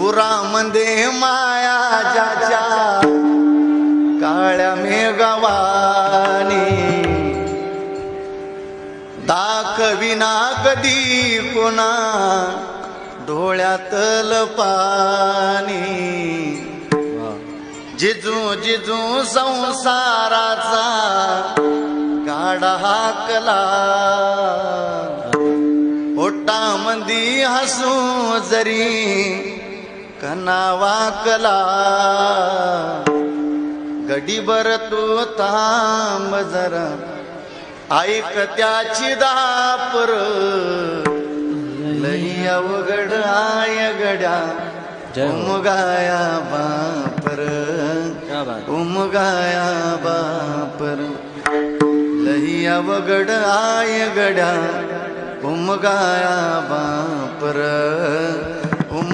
उरामध्ये माया जाच्या काळ्या मेघवानी दाखविना कधी कोणा डोळ्यातल पाणी जिजू जिजू संसाराचा गाडा हाकला. ओटामंदी हसू जरी कनावाकला गडीभर तू थांब जरा. ऐक त्याची दापर लई अवघड आय गड्या. हो. उमगाया बापर उमगाया बापर. लई अवघड आय गड्या उमगाया बापर.